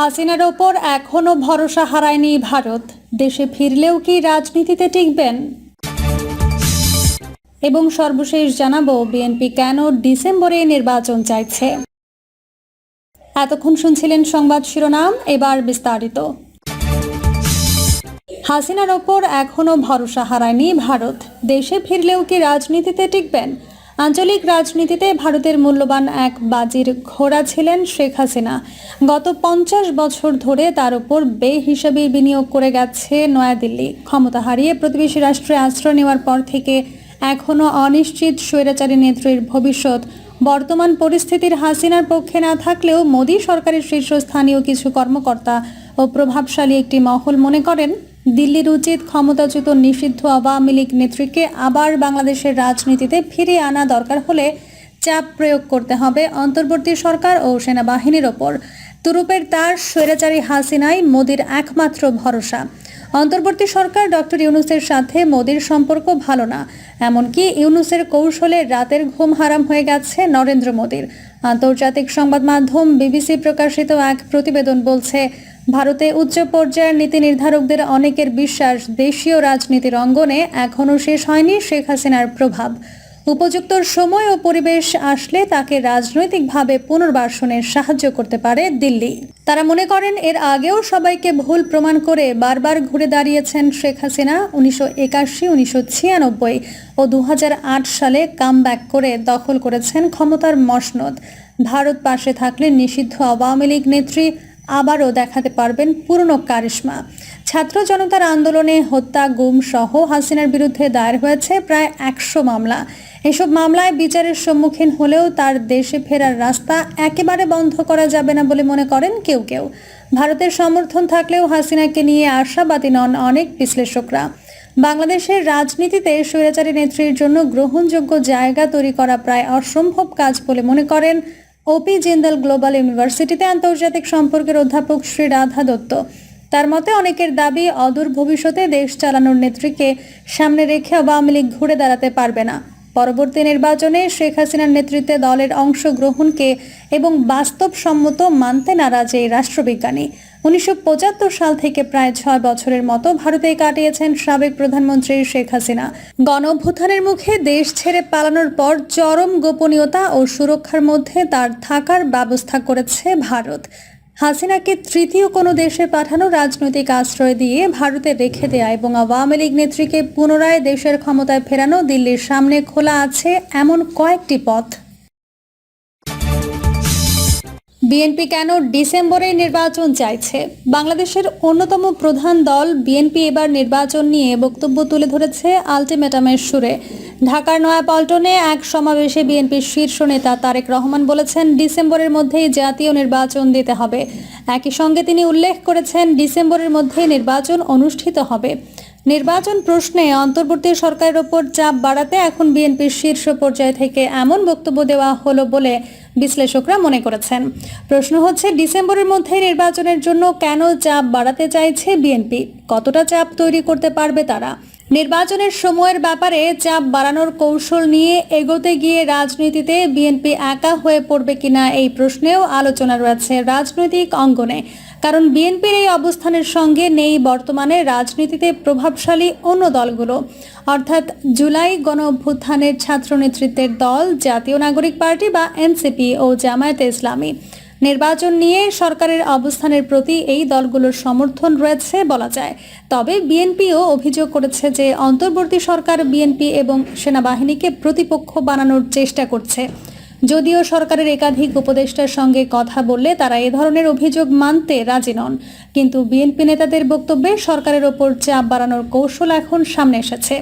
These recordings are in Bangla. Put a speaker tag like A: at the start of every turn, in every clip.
A: হাসিনার ওপর এখনও ভরসা হারায়নি ভারত। দেশে ফিরলেও কি রাজনীতিতে টিকবেন? এবং সর্বশেষ জানাব, বিএনপি কেন ডিসেম্বরে নির্বাচন চাইছে? এতক্ষণ শুনছিলেন সংবাদ শিরোনাম, এবার বিস্তারিত। হাসিনার ওপর এখনও ভরসা হারায়নি ভারত। দেশে ফিরলেও কি রাজনীতিতে টিকবেন? আঞ্চলিক রাজনীতিতে ভারতের মূল্যবান এক বাজির ঘোড়া ছিলেন শেখ হাসিনা। গত পঞ্চাশ বছর ধরে তার উপর বেহিসাবি বিনিয়োগ করে গেছে নয়াদিল্লি। ক্ষমতা হারিয়ে প্রতিবেশী রাষ্ট্রে আশ্রয় নেওয়ার পর থেকে এখনও অনিশ্চিত স্বৈরাচারী নেত্রীর ভবিষ্যৎ। বর্তমান পরিস্থিতির হাসিনার পক্ষে না থাকলেও মোদী সরকারের শীর্ষস্থানীয় কিছু কর্মকর্তা ও প্রভাবশালী একটি মহল মনে করেন দিল্লির উচিত ক্ষমতাচ্যুত নিষিদ্ধ আওয়ামী লীগ নেত্রীকে আবার বাংলাদেশের রাজনীতিতে ফিরিয়ে আনা দরকার হলে চাপ প্রয়োগ করতে হবে অন্তর্বর্তী সরকার ও সেনাবাহিনীর ওপর। তুরুপের তার স্বৈরাচারী হাসিনাই মোদির একমাত্র ভরসা। অন্তর্বর্তী সরকার ডক্টর ইউনুসের সাথে মোদির সম্পর্ক ভালো না। এমনকি ইউনুসের কৌশলে রাতের ঘুম হারাম হয়ে গেছে নরেন্দ্র মোদীর। আন্তর্জাতিক সংবাদ মাধ্যম বিবিসি প্রকাশিত এক প্রতিবেদন বলছে ভারতে উচ্চ পর্যায়ের নীতি নির্ধারকদের অনেকের বিশ্বাস দেশীয় রাজনীতির অঙ্গনে এখনও শেষ হয়নি শেখ হাসিনার প্রভাব। উপযুক্ত সময় ও পরিবেশ আসলে তাকে রাজনৈতিকভাবে পুনর্বাসনে সাহায্য করতে পারে দিল্লি। তারা মনে করেন, এর আগেও সবাইকে ভুল প্রমাণ করে বারবার ঘুরে দাঁড়িয়েছেন শেখ হাসিনা উনিশশো একাশি, উনিশশো ছিয়ানব্বই ও দু হাজার আট সালে কাম করে দখল করেছেন ক্ষমতার মসনদ। ভারত পাশে থাকলে নিষিদ্ধ আওয়ামী লীগ নেত্রী আবারও দেখাতে পারবেন পুরনো কারিশমা। ছাত্র জনতার আন্দোলনে হত্যা, গুম সহ হাসিনার বিরুদ্ধে দায়ের হয়েছে প্রায় একশো মামলা। এসব মামলায় বিচারের সম্মুখীন হলেও তার দেশে ফেরার রাস্তা একেবারে বন্ধ করা যাবে না বলে মনে করেন কেউ কেউ। ভারতের সমর্থন থাকলেও হাসিনাকে নিয়ে আশাবাদী নন অনেক বিশ্লেষকরা। বাংলাদেশের রাজনীতিতে স্বৈরাচারী নেত্রীর জন্য গ্রহণযোগ্য জায়গা তৈরি করা প্রায় অসম্ভব কাজ বলে মনে করেন ওপি জিন্দাল গ্লোবাল ইউনিভার্সিটিতে আন্তর্জাতিক সম্পর্কের অধ্যাপক শ্রী রাধা দত্ত। তার মতে, অনেকের দাবি অদূর ভবিষ্যতে দেশ চালানোর নেত্রীকে সামনে রেখে আওয়ামী লীগ ঘুরে দাঁড়াতে পারবে না। পরবর্তী নির্বাচনে শেখ হাসিনার নেতৃত্বে দলের অংশগ্রহণকে এবং বাস্তবসম্মত মানতে নারাজ এই রাষ্ট্রবিজ্ঞানী। উনিশশো পঁচাত্তর সাল থেকে প্রায় ছয় বছরের মতো ভারতে কাটিয়েছেন সাবেক প্রধানমন্ত্রী শেখ হাসিনা। গণ মুখে দেশ ছেড়ে পালানোর পর চরম গোপনীয়তা ও সুরক্ষার মধ্যে তার থাকার ব্যবস্থা করেছে ভারত। হাসিনাকে তৃতীয় কোনো দেশে পাঠানো রাজনৈতিক আশ্রয় দিয়ে ভারতে রেখে দেয়া এবং আওয়ামী লীগ নেত্রীকে পুনরায় দেশের ক্ষমতায় ফেরানো দিল্লির সামনে খোলা আছে এমন কয়েকটি পথ। বিএনপি কেন ডিসেম্বরে নির্বাচন চাইছে? বাংলাদেশের অন্যতম প্রধান দল বিএনপি এবার নির্বাচন নিয়ে বক্তব্য তুলে ধরেছে আলটিমেটামের সুরে। ঢাকার নয়াপল্টনে এক সমাবেশে বিএনপির শীর্ষ নেতা তারেক রহমান বলেছেন, ডিসেম্বরের মধ্যেই জাতীয় নির্বাচন দিতে হবে। একই সঙ্গে তিনি উল্লেখ করেছেন, ডিসেম্বরের মধ্যেই নির্বাচন অনুষ্ঠিত হবে। নির্বাচন প্রশ্নে অন্তর্বর্তী সরকারের ওপর চাপ বাড়াতে এখন বিএনপির শীর্ষ পর্যায় থেকে এমন বক্তব্য দেওয়া হলো বলে বিশ্লেষকরা মনে করেছেন। প্রশ্ন হচ্ছে, ডিসেম্বরের মধ্যে নির্বাচনের জন্য কেন চাপ বাড়াতে চাইছে বিএনপি? কতটা চাপ তৈরি করতে পারবে তারা? নির্বাচনের সময়ের ব্যাপারে চাপ বাড়ানোর কৌশল নিয়ে এগোতে গিয়ে রাজনীতিতে বিএনপি একা হয়ে পড়বে কিনা এই প্রশ্নেও আলোচনা রয়েছে রাজনৈতিক অঙ্গনে। কারণ বিএনপির এই অবস্থানের সঙ্গে নেই বর্তমানে রাজনীতিতে প্রভাবশালী অন্য দলগুলো। অর্থাৎ জুলাই গণ অভ্যুত্থানের ছাত্র নেতৃত্বের দল, জাতীয় নাগরিক পার্টি বা এনসিপি ও জামায়াতে ইসলামী। নির্বাচন নিয়ে সরকারের অবস্থানের প্রতি এই দলগুলোর সমর্থন রয়েছে বলা যায়। তবে বিএনপিও অভিযোগ করেছে যে, অন্তর্বর্তী সরকার বিএনপি এবং সেনাবাহিনীকে প্রতিপক্ষ বানানোর চেষ্টা করছে। যদিও সরকারের একাধিক উপদেষ্টার সঙ্গে কথা বললে তারা এ ধরনের অভিযোগ মানতে রাজি নন। কিন্তু বিএনপি নেতাদের বক্তব্যে সরকারের ওপর চাপ বাড়ানোর কৌশল এখন সামনে এসেছে।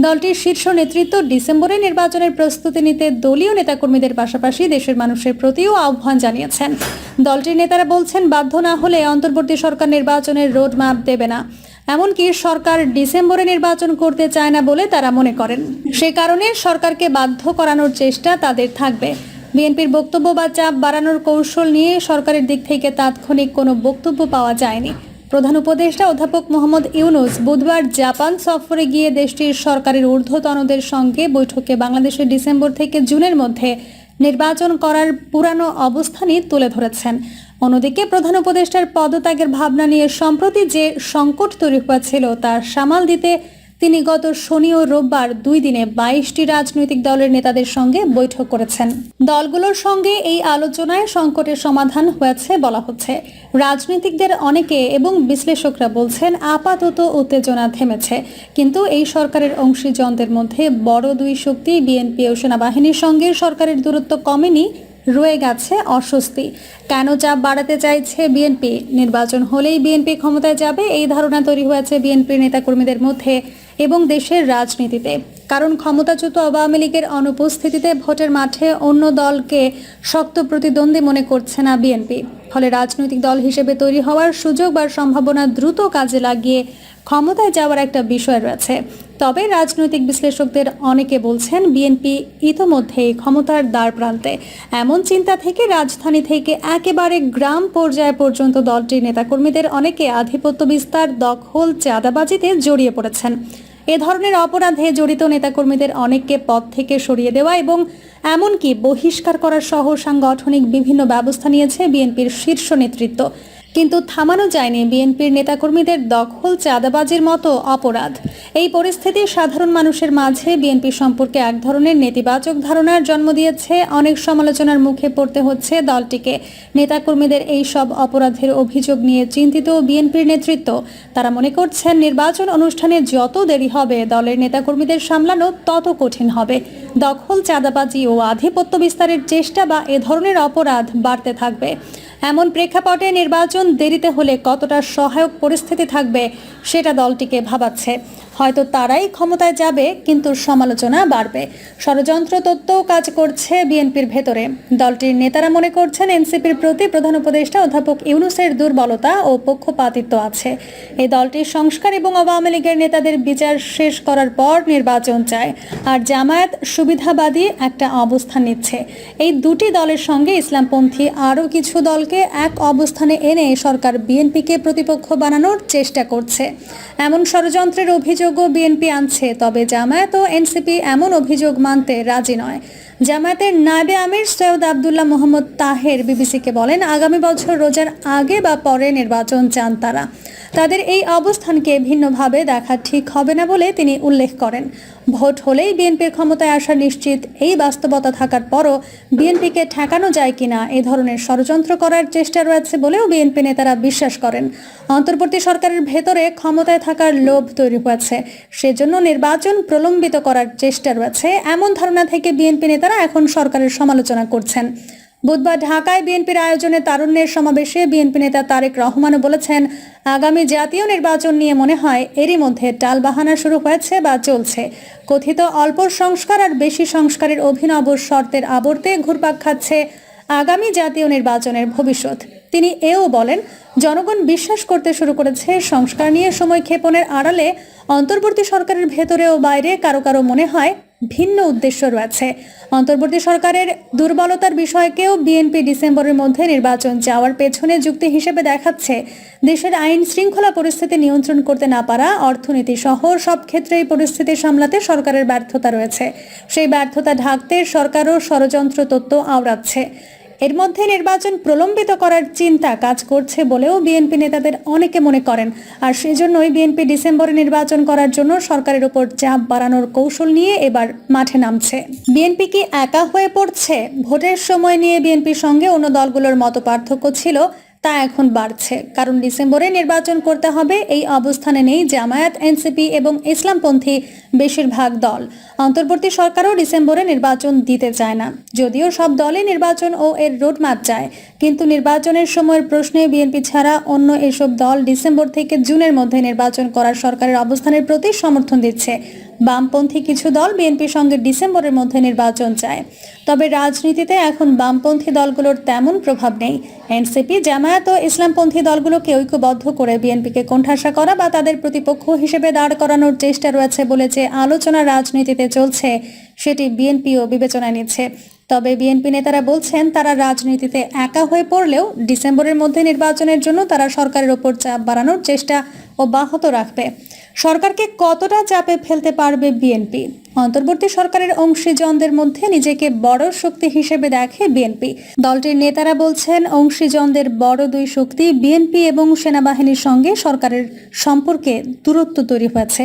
A: দলটির শীর্ষ নেতৃত্ব ডিসেম্বরে নির্বাচনের প্রস্তুতি নিতে দলীয় নেতাকর্মীদের পাশাপাশি দেশের মানুষের প্রতিও আহ্বান জানিয়েছেন। দলটির নেতারা বলছেন, বাধ্য না হলে অন্তর্বর্তী সরকার নির্বাচনের রোডম্যাপ দেবে না। এমনকি সরকার ডিসেম্বরে নির্বাচন করতে চায় না বলে তারা মনে করেন। সে কারণে সরকারকে বাধ্য করানোর চেষ্টা তাদের থাকবে। বিএনপির বক্তব্য বা চাপ বাড়ানোর কৌশল নিয়ে সরকারের দিক থেকে তাৎক্ষণিক কোনো বক্তব্য পাওয়া যায়নি। প্রধান উপদেষ্টা অধ্যাপক মোহাম্মদ ইউনুস বুধবার জাপান সফরে গিয়ে দেশটির সরকারের ঊর্ধ্বতনদের সঙ্গে বৈঠকে বাংলাদেশের ডিসেম্বর থেকে জুনের মধ্যে নির্বাচন করার পুরানো অবস্থানই তুলে ধরেছেন। অন্যদিকে প্রধান উপদেষ্টার পদত্যাগের ভাবনা নিয়ে সম্প্রতি যে সংকট তৈরি হয়েছিল তা সামাল দিতে তিনি গত শনি ও রোববার দুই দিনে বাইশটি রাজনৈতিক দলের নেতাদের সঙ্গে বৈঠক করেছেন। দলগুলোর সঙ্গে এই আলোচনায় সংকটের সমাধান হয়েছে বলা হচ্ছে। রাজনীতিকদের অনেকে এবং বিশ্লেষকরা বলছেন আপাতত উত্তেজনা থেমেছে। কিন্তু এই সরকারের অংশীজনদের মধ্যে বড় দুই শক্তি বিএনপি ও সেনাবাহিনীর সঙ্গে সরকারের দূরত্ব কমেনি রয়ে গেছে অস্বস্তি। কেন চাপ বাড়াতে চাইছে বিএনপি? নির্বাচন হলেই বিএনপি ক্ষমতায় যাবে, এই ধারণা তৈরি হয়েছে বিএনপির নেতাকর্মীদের মধ্যে এবং দেশের রাজনীতিতে। কারণ ক্ষমতাচ্যুত আওয়ামী লীগের অনুপস্থিতিতে ভোটের মাঠে অন্য দলকে শক্ত প্রতিদ্বন্দ্বী মনে করছে না বিএনপি। ফলে রাজনৈতিক দল হিসেবে তৈরি হওয়ার সুযোগ বা সম্ভাবনা দ্রুত কাজে লাগিয়ে ক্ষমতায় যাওয়ার একটা বিষয় রয়েছে। তবে রাজনৈতিক বিশ্লেষকদের অনেকে বলছেন বিএনপি ইতোমধ্যেই ক্ষমতার দ্বার প্রান্তে। এমন চিন্তা থেকে রাজধানী থেকে একেবারে গ্রাম পর্যায় পর্যন্ত দলটির নেতাকর্মীদের অনেকে আধিপত্য বিস্তার, দখল, চাঁদাবাজিতে জড়িয়ে পড়েছেন। এ ধরনের অপরাধে জড়িত নেতাকর্মীদের অনেককে পদ থেকে সরিয়ে দেওয়া এবং এমনকি বহিষ্কার করার সহ সাংগঠনিক বিভিন্ন ব্যবস্থা নিয়েছে বিএনপির শীর্ষ নেতৃত্ব। কিন্তু থামানো যায়নি বিএনপির নেতাকর্মীদের দখল চাঁদাবাজির মতো অপরাধ। এই পরিস্থিতি সাধারণ মানুষের মাঝে বিএনপি সম্পর্কে এক ধরনের নেতিবাচক ধারণার জন্ম দিয়েছে। অনেক সমালোচনার মুখে পড়তে হচ্ছে দলটিকে। নেতাকর্মীদের এই সব অপরাধের অভিযোগ নিয়ে চিন্তিত বিএনপির নেতৃত্ব। তারা মনে করছেন, নির্বাচন অনুষ্ঠানে যত দেরি হবে দলের নেতাকর্মীদের সামলানো তত কঠিন হবে। দখল, চাঁদাবাজি ও আধিপত্য বিস্তারের চেষ্টা বা এ ধরনের অপরাধ বাড়তে থাকবে। এমন প্রেক্ষাপটে নির্বাচন দেরিতে হলে কতটা সহায়ক পরিস্থিতি থাকবে, সেটা দলটিকে ভাবাচ্ছে। হয়তো তারাই ক্ষমতায় যাবে, কিন্তু সমালোচনা বাড়বে। ষড়যন্ত্র তত্ত্বও কাজ করছে বিএনপির ভেতরে। দলটির নেতারা মনে করছেন এনসিপির প্রতি প্রধান উপদেষ্টা অধ্যাপক ইউনুসের দুর্বলতা ও পক্ষপাতিত্ব আছে। এই দলটির সংস্কার এবং আওয়ামী লীগের নেতাদের বিচার শেষ করার পর নির্বাচন চায় আর জামায়াত সুবিধাবাদী একটা অবস্থান নিচ্ছে। এই দুটি দলের সঙ্গে ইসলামপন্থী আরও কিছু দলকে এক অবস্থানে এনে সরকার বিএনপিকে প্রতিপক্ষ বানানোর চেষ্টা করছে। এমন ষড়যন্ত্রের অভিযোগও বিএনপি আনছে, তবে জামায়াত ও এনসিপি এমন অভিযোগ মানতে রাজি নয়। জামায়াতের নায়েবে আমির সৈয়দ আবদুল্লাহ মোহাম্মদ তাহের বিবিসিকে বলেন, আগামী বছর রোজার আগে বা পরে নির্বাচন চান তারা। তাদের এই অবস্থানকে ভিন্নভাবে দেখা ঠিক হবে না বলে তিনি উল্লেখ করেন। ভোট হলেই বিএনপির ক্ষমতায় আসা নিশ্চিত। এই বাস্তবতা থাকার পরও বিএনপিকে ঠেকানো যায় কিনা, এ ধরনের ষড়যন্ত্র করার চেষ্টা রয়েছে বলেও বিএনপি নেতারা বিশ্বাস করেন। অন্তর্বর্তী সরকারের ভেতরে ক্ষমতায় থাকার লোভ তৈরি হয়েছে। সেজন্য নির্বাচন প্রলম্বিত করার চেষ্টা রয়েছে। এমন ধারণা থেকে বিএনপি নেতারা এখন সরকারের সমালোচনা করছেন। বুধবার ঢাকায় বিএনপির আয়োজনে তারুণ্যের সমাবেশে বিএনপি নেতা তারেক রহমানও বলেছেন, আগামী জাতীয় নির্বাচন নিয়ে মনে হয় এরই মধ্যে টালবাহানা শুরু হয়েছে বা চলছে। কথিত অল্প সংস্কার আর বেশি সংস্কারের অভিনব শর্তের আবর্তে ঘুরপাক খাচ্ছে আগামী জাতীয় নির্বাচনের ভবিষ্যৎ। তিনি এও বলেন, জনগণ বিশ্বাস করতে শুরু করেছে সংস্কার নিয়ে সময় ক্ষেপণের আড়ালে অন্তর্বর্তী সরকারের ভেতরে ও বাইরে কারও কারও মনে হয় ভিন্ন উদ্দেশ্য রয়েছে। অন্তর্বর্তী সরকারের দুর্বলতার বিষয়কেও বিএনপি ডিসেম্বরের মধ্যে নির্বাচন যাওয়ার পেছনে যুক্তি হিসেবে দেখাচ্ছে। দেশের আইন শৃঙ্খলা পরিস্থিতি নিয়ন্ত্রণ করতে না পারা, অর্থনীতি সহ সব ক্ষেত্রে এই পরিস্থিতি সামলাতে সরকারের ব্যর্থতা রয়েছে। সেই ব্যর্থতা ঢাকতে সরকারও ষড়যন্ত্র তত্ত্ব আওড়াচ্ছে। এর মধ্যে নির্বাচন প্রলম্বিত করার চিন্তা কাজ করছে বলেও বিএনপি নেতাদের অনেকে মনে করেন। আর সেজন্যই বিএনপি ডিসেম্বরে নির্বাচন করার জন্য সরকারের উপর চাপ বাড়ানোর কৌশল নিয়ে এবার মাঠে নামছে। বিএনপি কি একা হয়ে পড়ছে? ভোটের সময় নিয়ে বিএনপির সঙ্গে অন্য দলগুলোর মতো পার্থক্য ছিল। তা এখন বাড়ছে। কারণ ডিসেম্বরে নির্বাচন করতে হবে, এই অবস্থানে নেই জামায়াত, এনসিপি এবং ইসলামপন্থী বেশিরভাগ দল। অন্তর্বর্তী সরকারও ডিসেম্বরে নির্বাচন দিতে চায় না। যদিও সব দলই নির্বাচন ও এর রোডম্যাপ চায়, কিন্তু নির্বাচনের সময়ের প্রশ্নে বিএনপি ছাড়া অন্য এসব দল ডিসেম্বর থেকে জুনের মধ্যে নির্বাচন করার সরকারের অবস্থানের প্রতি সমর্থন দিচ্ছে। বামপন্থী কিছু দল বিএনপির সঙ্গে ডিসেম্বরের মধ্যে নির্বাচন চায়। তবে রাজনীতিতে এখন বামপন্থী দলগুলোর তেমন প্রভাব নেই। এনসিপি, জামায়াত ও ইসলামপন্থী দলগুলোকে ঐক্যবদ্ধ করে বিএনপিকে কোণঠাসা করা বা তাদের প্রতিপক্ষ হিসেবে দাঁড় করানোর চেষ্টা রয়েছে বলে যে আলোচনা রাজনীতিতে চলছে, সেটি বিএনপিও বিবেচনায় নিচ্ছে। তবে বিএনপি নেতারা বলছেন, তারা রাজনীতিতে একা হয়ে পড়লেও ডিসেম্বরের মধ্যে নির্বাচনের জন্য তারা সরকারের ওপর চাপ বাড়ানোর চেষ্টা অব্যাহত রাখবে। সরকারকে কতটা চাপে ফেলতে পারবে বিএনপি? অন্তর্বর্তী সরকারের অংশীজনদের মধ্যে নিজেকে বড় শক্তি হিসেবে দেখে বিএনপি। দলটির নেতারা বলছেন, অংশীজনদের বড় দুই শক্তি বিএনপি এবং সেনাবাহিনীর সঙ্গে সরকারের সম্পর্কে দূরত্ব তৈরি হয়েছে।